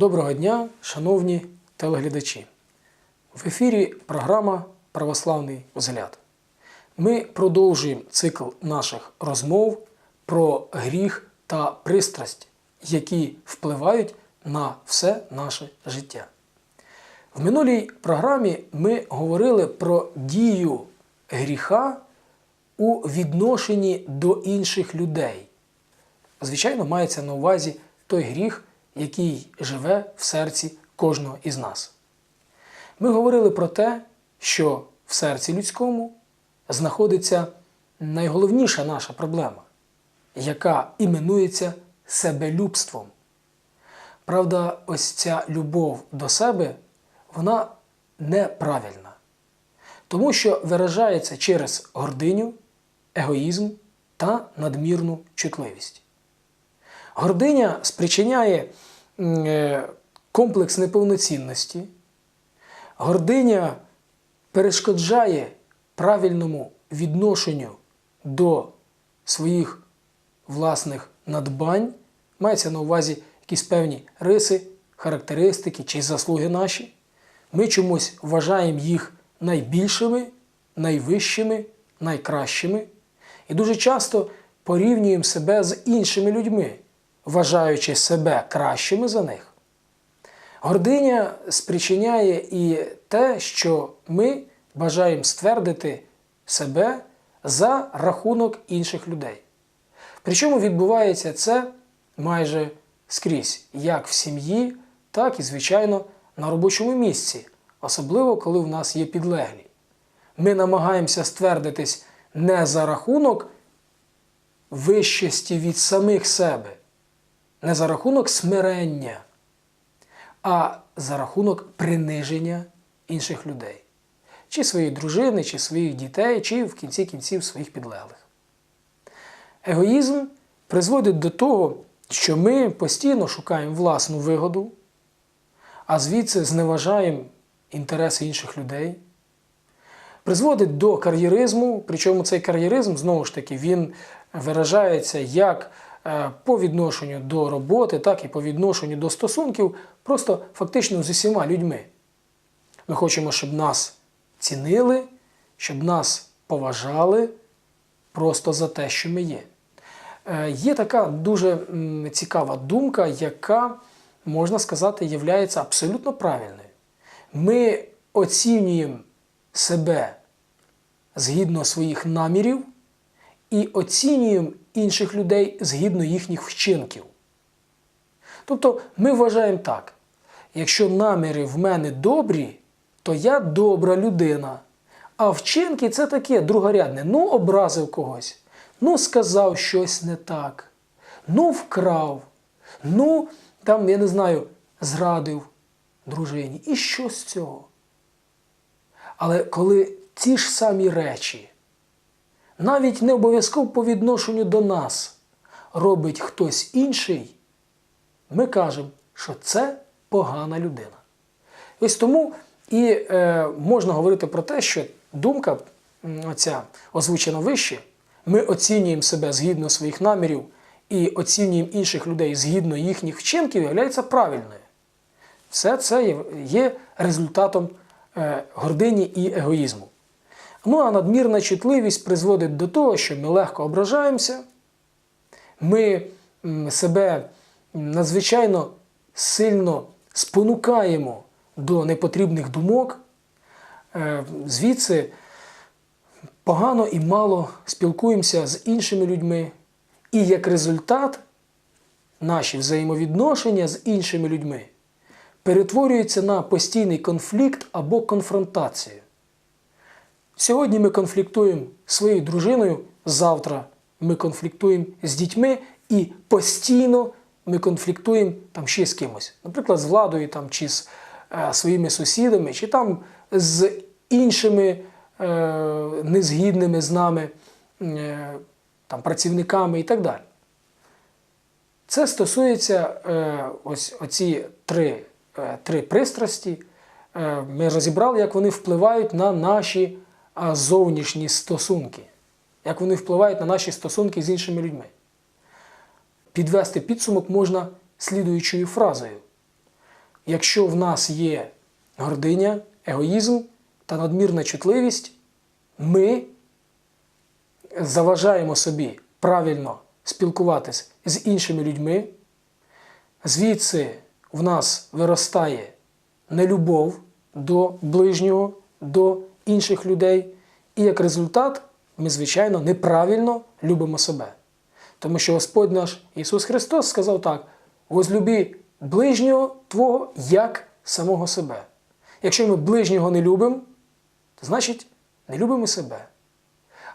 Доброго дня, шановні телеглядачі. В ефірі програма Православний взгляд. Ми продовжуємо цикл наших розмов про гріх та пристрасть, які впливають на все наше життя. В минулій програмі ми говорили про дію гріха у відношенні до інших людей. Звичайно, мається на увазі той гріх, який живе в серці кожного із нас. Ми говорили про те, що в серці людському знаходиться найголовніша наша проблема, яка іменується себелюбством. Правда, ось ця любов до себе, вона неправильна, тому що виражається через гординю, егоїзм та надмірну чутливість. Гординя спричиняє комплекс неповноцінності. Гординя перешкоджає правильному відношенню до своїх власних надбань. Мається на увазі якісь певні риси, характеристики чи заслуги наші. Ми чомусь вважаємо їх найбільшими, найвищими, найкращими. І дуже часто порівнюємо себе з іншими людьми, вважаючи себе кращими за них. Гординя спричиняє і те, що ми бажаємо ствердити себе за рахунок інших людей. Причому відбувається це майже скрізь, як в сім'ї, так і, звичайно, на робочому місці, особливо коли в нас є підлеглі. Ми намагаємося ствердитись не за рахунок вищості від самих себе, не за рахунок смирення, а за рахунок приниження інших людей, чи своєї дружини, чи своїх дітей, чи в кінці кінців своїх підлеглих. Егоїзм призводить до того, що ми постійно шукаємо власну вигоду, а звідси зневажаємо інтереси інших людей. Призводить до кар'єризму, причому цей кар'єризм, знову ж таки, він виражається як по відношенню до роботи, так і по відношенню до стосунків, просто фактично з усіма людьми. Ми хочемо, щоб нас цінили, щоб нас поважали просто за те, що ми є. Е, Є така дуже цікава думка, яка, можна сказати, є абсолютно правильною. Ми оцінюємо себе згідно своїх намірів і оцінюємо інших людей згідно їхніх вчинків. Тобто ми вважаємо так: якщо наміри в мене добрі, то я добра людина. А вчинки це таке другорядне. Ну, образив когось, ну сказав щось не так, ну вкрав, ну там, я не знаю, зрадив дружині. І що з цього? Але коли ті ж самі речі, навіть не обов'язково по відношенню до нас, робить хтось інший, ми кажемо, що це погана людина. Ось тому і е, можна говорити про те, що думка, оця озвучена вище, ми оцінюємо себе згідно своїх намірів і оцінюємо інших людей згідно їхніх вчинків, є правильною. Все це є- результатом е, гордині і егоїзму. Ну а надмірна чутливість призводить до того, що ми легко ображаємося, ми себе надзвичайно сильно спонукаємо до непотрібних думок, Е, звідси погано і мало спілкуємося з іншими людьми, і як результат наші взаємовідношення з іншими людьми перетворюються на постійний конфлікт або конфронтацію. Сьогодні ми конфліктуємо з своєю дружиною, завтра ми конфліктуємо з дітьми і постійно ми конфліктуємо там ще з кимось, наприклад, з владою там, чи з е, своїми сусідами, чи там з іншими е, незгідними з нами е, там, працівниками і так далі. Це стосується е, ось оці три, е, три пристрасті. Е, ми розібрали, як вони впливають на наші а, зовнішні стосунки, як вони впливають на наші стосунки з іншими людьми. Підвести підсумок можна слідуючою фразою. якщо в нас є гординя, егоїзм та надмірна чутливість, ми заважаємо собі правильно спілкуватись з іншими людьми, звідси в нас виростає нелюбов до ближнього, до інших людей, і як результат ми, звичайно, неправильно любимо себе. Тому що Господь наш Ісус Христос сказав так: возлюби ближнього Твого як самого себе. Якщо ми ближнього не любимо, то значить не любимо себе.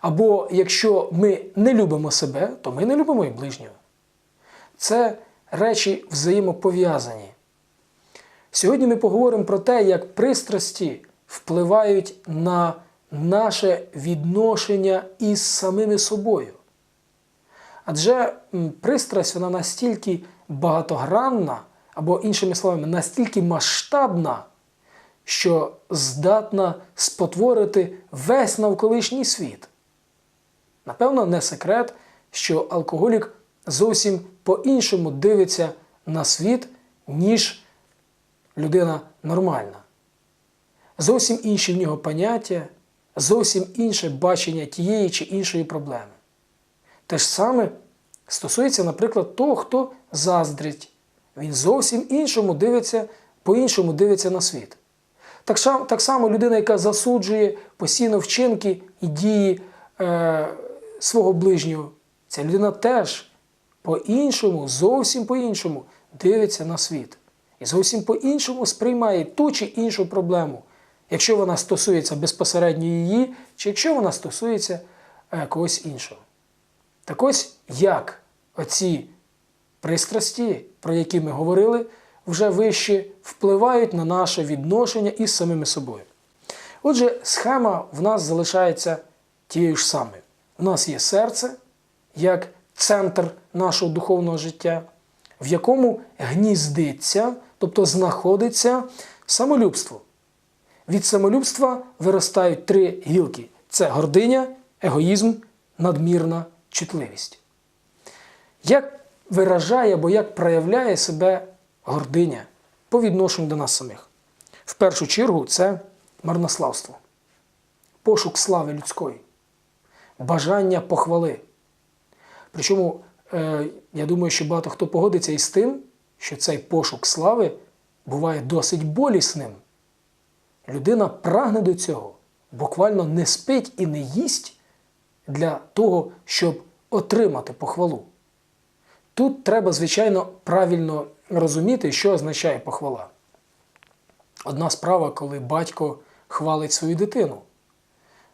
Або якщо ми не любимо себе, то ми не любимо і ближнього. Це речі взаємопов'язані. Сьогодні ми поговоримо про те, як пристрасті впливають на наше відношення із самими собою. Адже пристрасть вона настільки багатогранна, або, іншими словами, настільки масштабна, що здатна спотворити весь навколишній світ. Напевно, не секрет, що алкоголік зовсім по-іншому дивиться на світ, ніж людина нормальна. Зовсім інші в нього поняття, зовсім інше бачення тієї чи іншої проблеми. Те ж саме стосується, наприклад, того, хто заздрить. Він зовсім іншому дивиться, по-іншому дивиться на світ. Так, так само людина, яка засуджує постійно вчинки і дії е, свого ближнього, ця людина теж по-іншому, зовсім по-іншому дивиться на світ. І зовсім по-іншому сприймає ту чи іншу проблему, якщо вона стосується безпосередньо її, чи якщо вона стосується е, когось іншого. Так ось як оці пристрасті, про які ми говорили, вже вище впливають на наше відношення із самими собою. Отже, схема в нас залишається тією ж самою. У нас є серце як центр нашого духовного життя, в якому гніздиться, тобто знаходиться самолюбство. Від самолюбства виростають три гілки: це гординя, егоїзм, надмірна чутливість. Як виражає або як проявляє себе гординя по відношенню до нас самих? В першу чергу це марнославство, пошук слави людської, бажання похвали. Причому е, я думаю, що багато хто погодиться із тим, що цей пошук слави буває досить болісним. Людина прагне до цього, буквально не спить і не їсть для того, щоб отримати похвалу. Тут треба, звичайно, правильно розуміти, що означає похвала. Одна справа, коли батько хвалить свою дитину.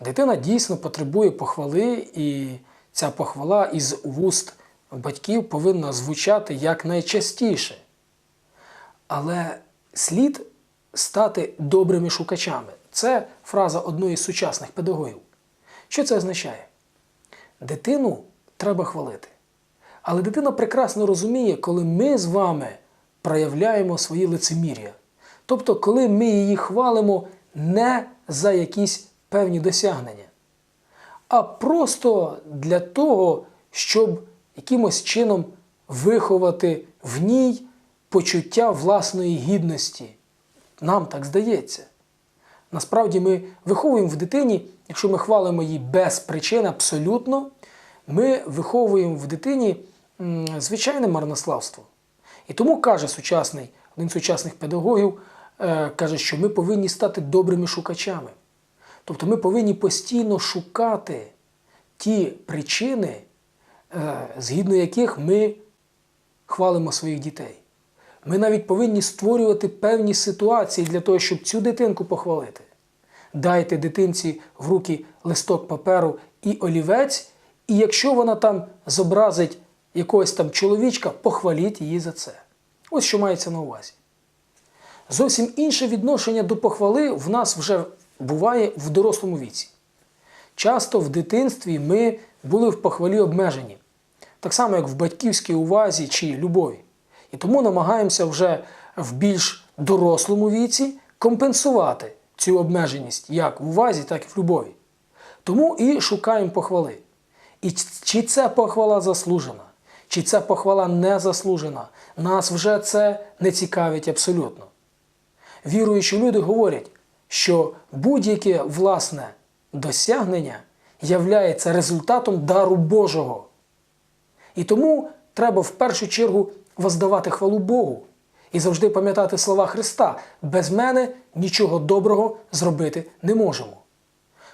Дитина дійсно потребує похвали, і ця похвала із вуст батьків повинна звучати якнайчастіше. Але слід стати добрими шукачами. Це фраза одної з сучасних педагогів. Що це означає? Дитину треба хвалити. Але дитина прекрасно розуміє, коли ми з вами проявляємо свої лицемір'я. Тобто, коли ми її хвалимо не за якісь певні досягнення, а просто для того, щоб якимось чином виховати в ній почуття власної гідності. Нам так здається. Насправді ми виховуємо в дитині, якщо ми хвалимо її без причин абсолютно, ми виховуємо в дитині звичайне марнославство. І тому каже сучасний, один з сучасних педагогів, е, каже, що ми повинні стати добрими шукачами. Тобто ми повинні постійно шукати ті причини, е, згідно яких ми хвалимо своїх дітей. Ми навіть повинні створювати певні ситуації для того, щоб цю дитинку похвалити. Дайте дитинці в руки листок паперу і олівець, і якщо вона там зобразить якогось там чоловічка, похваліть її за це. Ось що мається на увазі. Зовсім інше відношення до похвали в нас вже буває в дорослому віці. Часто в дитинстві ми були в похвалі обмежені, так само як в батьківській увазі чи любові. І тому намагаємося вже в більш дорослому віці компенсувати цю обмеженість як в увазі, так і в любові. Тому і шукаємо похвали. І чи це похвала заслужена, чи це похвала не заслужена, нас вже це не цікавить абсолютно. віруючі люди говорять, що будь-яке власне досягнення являється результатом дару Божого. І тому треба в першу чергу воздавати хвалу Богу і завжди пам'ятати слова Христа: без мене нічого доброго зробити не можемо.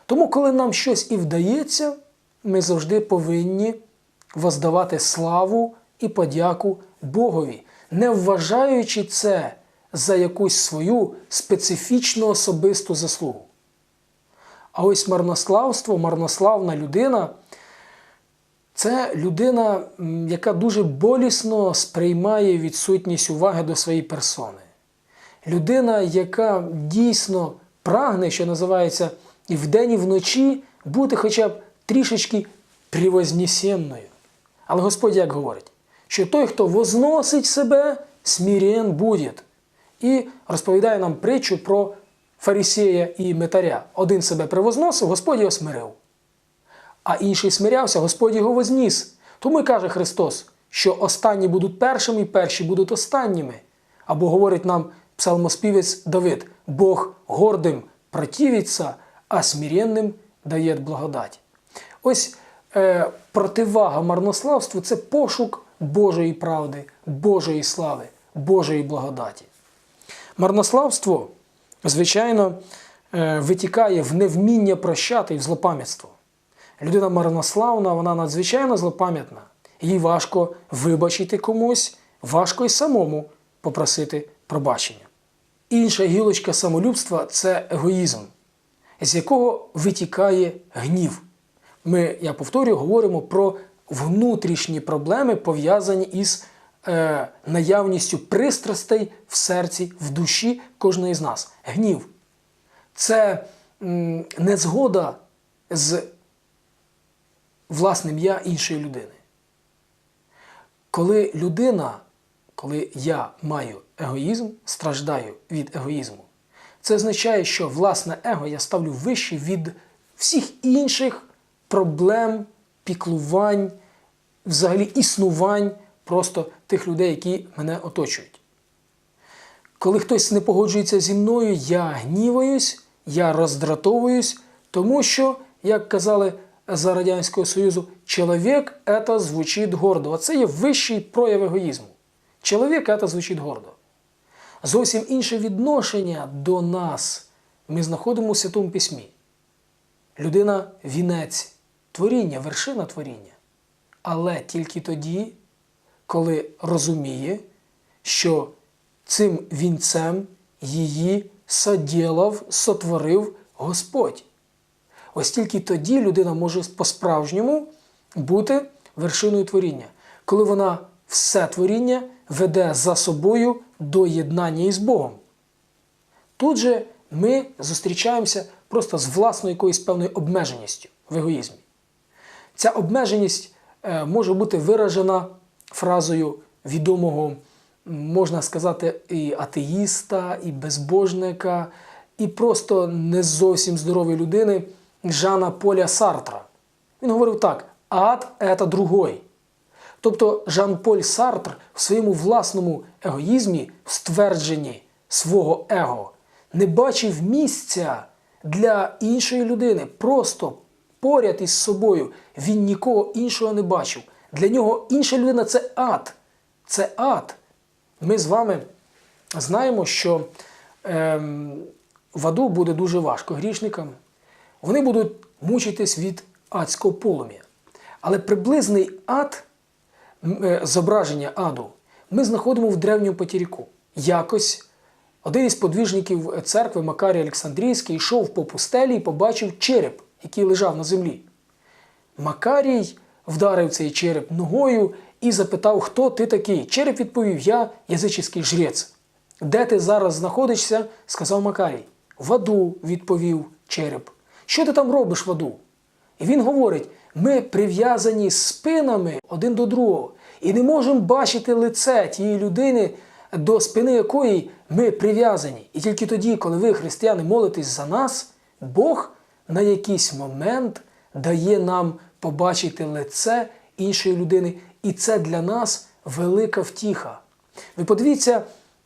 Тому, коли нам щось і вдається, ми завжди повинні воздавати славу і подяку Богові, не вважаючи це за якусь свою специфічну особисту заслугу. А ось марнославство, марнославна людина це людина, яка дуже болісно сприймає відсутність уваги до своєї персони. Людина, яка дійсно прагне, що називається, і вдень, і вночі бути хоча б трішечки превознесенною. Але Господь як говорить, що той, хто возносить себе, смірен буде. І розповідає нам притчу про фарисея і метаря. Один себе превозносив, Господь його смирив а інший смирявся, Господь його возніс. Тому й каже Христос, що останні будуть першими, і перші будуть останніми. Або говорить нам псалмоспівець Давид: Бог гордим противиться, а смиренним дає благодать. Ось е, противага марнославству це пошук Божої правди, Божої слави, Божої благодаті. Марнославство, звичайно, е, витікає в невміння прощати і в злопам'ятство. Людина марнославна, вона надзвичайно злопам'ятна. Їй важко вибачити комусь, важко й самому попросити пробачення. Інша гілочка самолюбства це егоїзм, з якого витікає гнів. Ми, я повторюю, говоримо про внутрішні проблеми, пов'язані із е, наявністю пристрастей в серці, в душі кожної з нас. Гнів. Це м, незгода з власним я іншої людини. Коли людина, коли я маю егоїзм, страждаю від егоїзму, це означає, що власне его я ставлю вище від всіх інших проблем, піклувань, взагалі існувань просто тих людей, які мене оточують. Коли хтось не погоджується зі мною, я гніваюсь, я роздратовуюсь, тому що, як казали за Радянського Союзу, чоловік це звучить гордо. Це є вищий прояв егоїзму. Чоловік це звучить гордо. Зовсім інше відношення до нас ми знаходимо у Святому Письмі. Людина вінець, творіння, вершина творіння. Але тільки тоді, коли розуміє, що цим вінцем її соділав, сотворив Господь. Ось тільки тоді людина може по-справжньому бути вершиною творіння, коли вона все творіння веде за собою до єднання із Богом. Тут же ми зустрічаємося просто з власною якоюсь певною обмеженістю в егоїзмі. Ця обмеженість е, може бути виражена фразою відомого, можна сказати, і атеїста, і безбожника, і просто не зовсім здорової людини Жана Поля Сартра. Він говорив так: ад це другой. Тобто Жан-Поль Сартр в своєму власному егоїзмі, в ствердженні свого его, не бачив місця для іншої людини. Просто поряд із собою він нікого іншого не бачив. Для нього інша людина це ад. Це ад. Ми з вами знаємо, що ем, в аду буде дуже важко грішникам. Вони будуть мучитись від адського полум'я. Але приблизний ад, е, зображення аду, ми знаходимо в древньому потіріку. Якось один із подвіжників церкви Макарій Олександрійський йшов по пустелі і побачив череп, який лежав на землі. Макарій вдарив цей череп ногою і запитав, хто ти такий. Череп відповів: Я язичний жрець. Де ти зараз знаходишся? сказав Макарій. В аду, відповів череп. Що ти там робиш в аду? І він говорить: ми прив'язані спинами один до другого і не можемо бачити лице тієї людини, до спини якої ми прив'язані. І тільки тоді, коли ви, християни, молитесь за нас, Бог на якийсь момент дає нам побачити лице іншої людини, і це для нас велика втіха. Ви подивіться,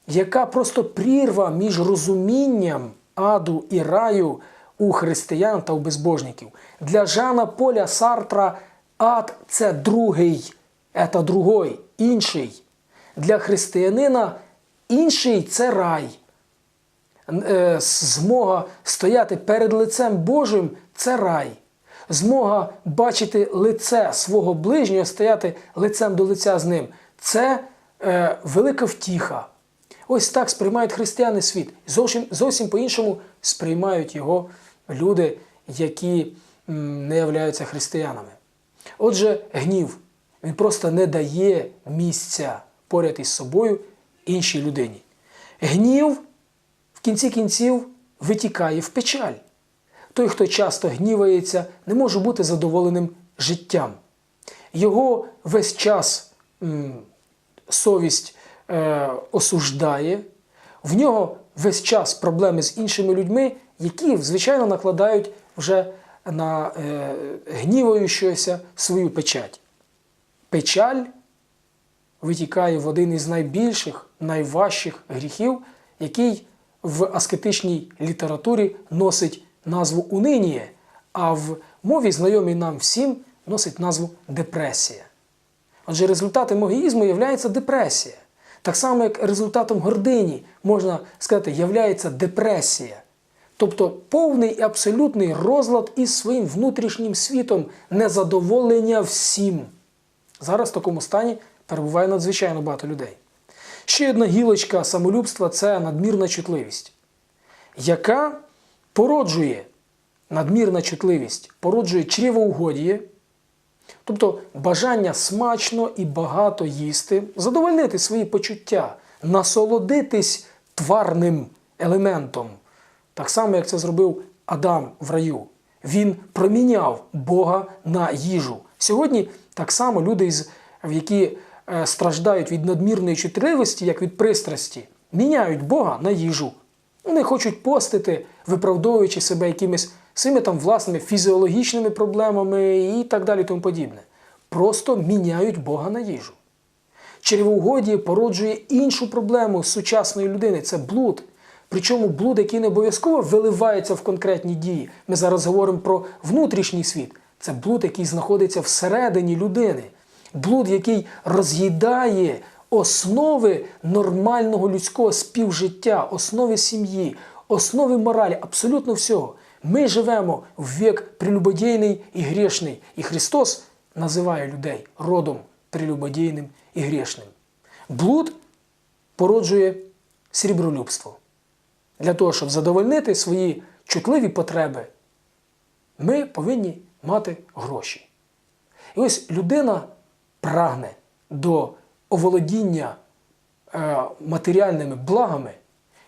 яка просто прірва між розумінням аду і раю у християн та у безбожників. Для Жана Поля Сартра ад це другий, це другой, інший. Для християнина інший це рай. Е, Змога стояти перед лицем Божим це рай. Змога бачити лице свого ближнього, стояти лицем до лиця з ним це е, велика втіха. Ось так сприймають християни світ. Зовсім, зовсім по-іншому сприймають його люди, які не являються християнами. Отже, гнів він просто не дає місця поряд із собою іншій людині. Гнів в кінці кінців витікає в печаль. Той, хто часто гнівається, не може бути задоволеним життям. Його весь час совість е, осуждає, в нього весь час проблеми з іншими людьми, які, звичайно, накладають вже на е, гніваючогося свою печать. Печаль витікає в один із найбільших, найважчих гріхів, який в аскетичній літературі носить назву униніє, а в мові, знайомій нам всім, носить назву депресія. Отже, результатом егоїзму є депресія. Так само, як результатом гордині, можна сказати, являється депресія. Тобто повний і абсолютний розлад із своїм внутрішнім світом, незадоволення всім. Зараз в такому стані перебуває надзвичайно багато людей. Ще одна гілочка самолюбства це надмірна чутливість, яка породжує надмірна чутливість, породжує чрівоугодіє, тобто бажання смачно і багато їсти, задовольнити свої почуття, насолодитись тварним елементом, так само, як це зробив Адам в раю. Він проміняв Бога на їжу. Сьогодні так само люди, які е, страждають від надмірної чутливості, як від пристрасті, міняють Бога на їжу. Вони хочуть постити, виправдовуючи себе якимись своїми там власними фізіологічними проблемами і так далі. тому подібне. Просто міняють Бога на їжу. Червоугодіє породжує іншу проблему сучасної людини це блуд. Причому блуд, який не обов'язково виливається в конкретні дії. Ми зараз говоримо про внутрішній світ. Це блуд, який знаходиться всередині людини. Блуд, який роз'їдає основи нормального людського співжиття, основи сім'ї, основи моралі, абсолютно всього. Ми живемо в вік прелюбодійний і грішний. І Христос називає людей родом прелюбодійним і грішним. Блуд породжує срібролюбство. Для того, щоб задовольнити свої чутливі потреби, ми повинні мати гроші. І ось людина прагне до оволодіння е, матеріальними благами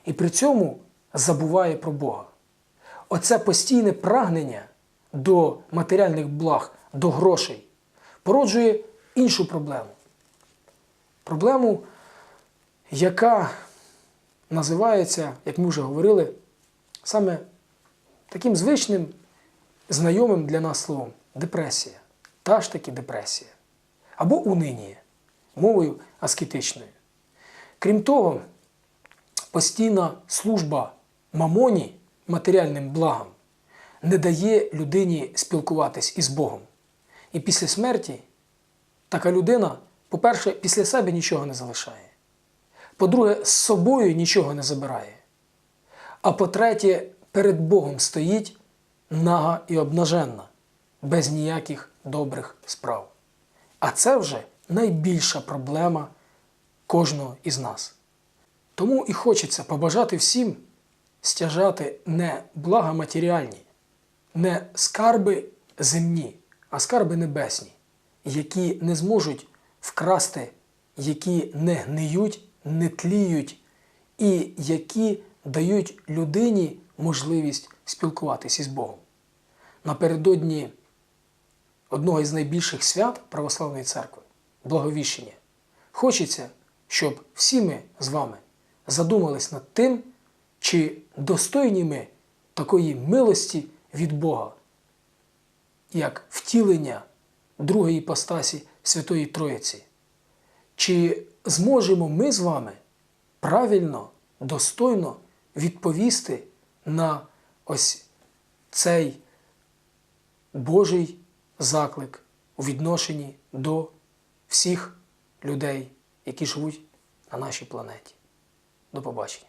і при цьому забуває про Бога. Оце постійне прагнення до матеріальних благ, до грошей породжує іншу проблему. Проблему, яка називається, як ми вже говорили, саме таким звичним, знайомим для нас словом депресія. Та ж таки депресія. Або унинія, мовою аскетичною. Крім того, постійна служба мамоні матеріальним благам не дає людині спілкуватись із Богом. І після смерті така людина, по-перше, після себе нічого не залишає. По-друге, з собою нічого не забирає. А по-третє, перед Богом стоїть нага і обнаженна, без ніяких добрих справ. А це вже найбільша проблема кожного із нас. Тому і хочеться побажати всім стяжати не блага матеріальні, не скарби земні, а скарби небесні, які не зможуть вкрасти, які не гниють, не тліють, і які дають людині можливість спілкуватися із Богом. Напередодні одного із найбільших свят Православної церкви благовіщення. Хочеться, щоб всі ми з вами задумались над тим, чи достойні ми такої милості від Бога, як втілення другої іпостасі Святої Троїці? Чи зможемо ми з вами правильно, достойно відповісти на ось цей Божий заклик у відношенні до всіх людей, які живуть на нашій планеті. До побачення.